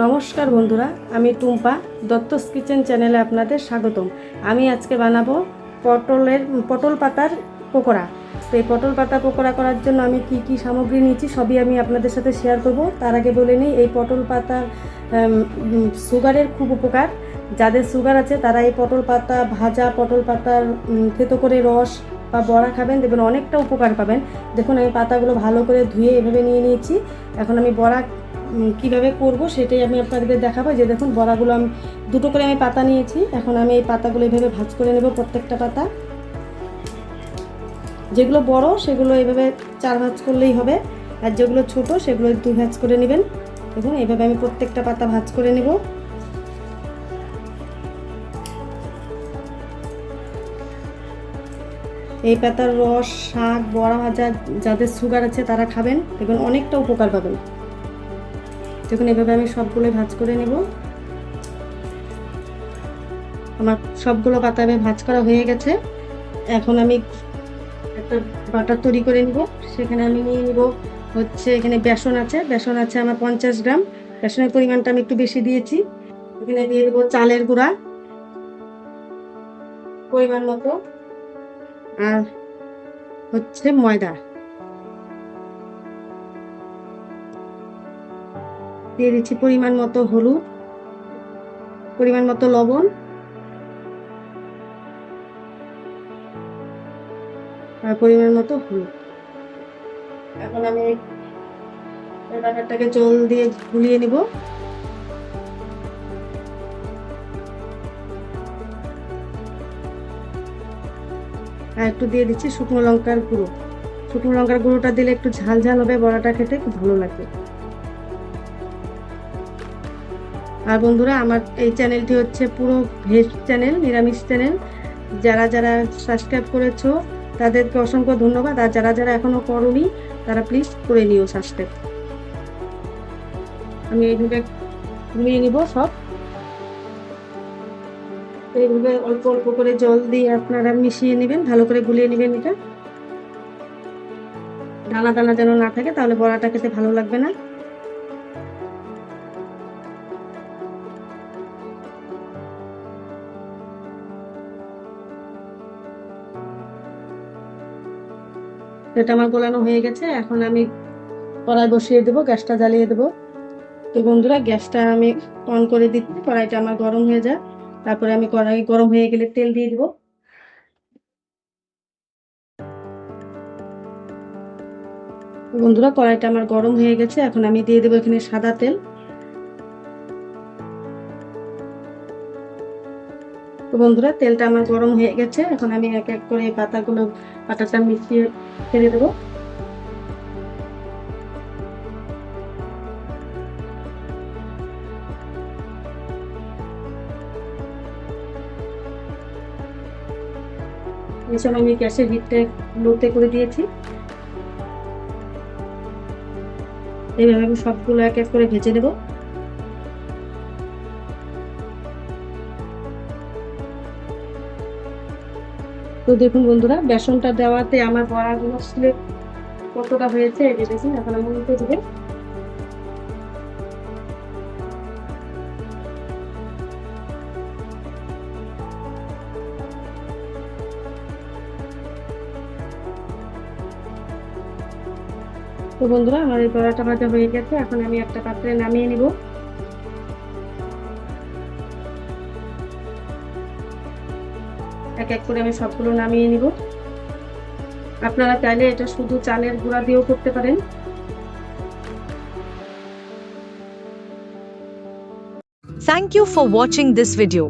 নমস্কার বন্ধুরা, আমি টুম্পা, দত্তস কিচেন চ্যানেলে আপনাদের স্বাগতম। আমি আজকে বানাবো পটলের, পটল পাতার পকোড়া। তো এই পটল পাতা পকোড়া করার জন্য আমি কি কি সামগ্রী নিয়েছি সবই আমি আপনাদের সাথে শেয়ার করব। তার আগে বলে নিই, এই পটল পাতা সুগারের খুব উপকার। যাদের সুগার আছে, তারা এই পটল পাতা, ভাজা পটল পাতার থেতো করে রস বা বড়া খাবেন, দেখবেন অনেকটা উপকার পাবেন। দেখুন, আমি পাতাগুলো ভালো করে ধুয়ে এভাবে নিয়ে নিয়েছি। এখন আমি বড়া কীভাবে করব সেটাই আমি আপনাদের দেখাবো। যে দেখুন, বড়াগুলো আমি, দুটো করে আমি পাতা নিয়েছি। এখন আমি এই পাতাগুলো এভাবে ভাজ করে নেব প্রত্যেকটা পাতা। যেগুলো বড়, সেগুলো এভাবে চার ভাজ করলেই হবে। আর যেগুলো ছোট, সেগুলো দু ভাজ করে নেবেন। দেখুন এইভাবে আমি প্রত্যেকটা পাতা ভাজ করে নেব। এই পাতার রস, শাক, বড়া ভাজা, যাদের সুগার আছে তারা খাবেন, দেখবেন অনেকটা উপকার পাবেন। দেখুন, এভাবে আমি সবগুলো ভাজ করে নেব। আমার সবগুলো পাতা আমি ভাজ করা হয়ে গেছে। এখন আমি একটা বাটার তৈরি করে নিব। সেখানে আমি নিয়ে নিব হচ্ছে এখানে বেসন আছে। বেসন আছে আমার পঞ্চাশ গ্রাম। বেসনের পরিমাণটা আমি একটু বেশি দিয়েছি। এখানে দিয়ে দেবো চালের গুঁড়া। পরিমাণ মতো। আর হচ্ছে ময়দা। দিয়ে দিচ্ছি পরিমাণ মতো হলুদ, পরিমাণ মতো লবণ। আর পরিমাণ মতো হলুদ। এখন আমি ব্যাটারটাকে জল দিয়ে গুলিয়ে নিব। আর একটু দিয়ে দিচ্ছি শুকনো লঙ্কার গুঁড়ো। শুকনো লঙ্কার গুঁড়োটা দিলে একটু ঝাল ঝাল হবে, বড়াটা খেতে খুব ভালো লাগবে আর বন্ধুরা, আমার এই চ্যানেলটি হচ্ছে পুরো ভেজ চ্যানেল, নিরামিষ চ্যানেল। যারা যারা সাবস্ক্রাইব করেছ, তাদেরকে অসংখ্য ধন্যবাদ। আর যারা যারা এখনও করনি, তারা প্লিজ করে নিও সাবস্ক্রাইব আমি এইভাবে ঘুমিয়ে নিব সব। এইভাবে অল্প অল্প করে জল দিয়ে আপনারা মিশিয়ে নেবেন, ভালো করে গুলিয়ে নেবেন এটা। দানা দানা যেন না থাকে, তাহলে বড়াটা খেতে ভালো লাগবে না। এটা আমার গোলানো হয়ে গেছে, এখন আমি কড়াই বসিয়ে দেবো, গ্যাসটা জ্বালিয়ে দেবো। তো বন্ধুরা, গ্যাসটা আমি অন করে দিচ্ছি, কড়াইটা আমার গরম হয়ে যায় তারপরে আমি কড়াই গরম হয়ে গেলে তেল দিয়ে দেবো। বন্ধুরা, কড়াইটা আমার গরম হয়ে গেছে। এখন আমি দিয়ে দেবো এখানে সাদা তেল। তো বন্ধুরা, তেলটা আমার গরম হয়ে গেছে। এখন আমি এক এক করে পাতাগুলো, পাতাটা মিশিয়ে ফেলে দেবো। সময় আমি গ্যাসের হিটটা লোতে করে দিয়েছি। এইভাবে আমি সবগুলো এক এক করে ভেজে দেবো তো দেখুন বন্ধুরা, বেসনটা দেওয়াতে আমার বড়াগুলো কতটা হয়েছে, এই যে দেখুন, এখন আমি উল্টে দেবো। তো বন্ধুরা, আমার এই বড়াটা ভাজা হয়ে গেছে। এখন আমি একটা পাত্রে নামিয়ে নিব। এক এক করে আমি সবগুলো নামিয়ে নিব। আপনারা চাইলে এটা শুধু চালের গুঁড়া দিয়েও করতে পারেন। Thank you for watching this video.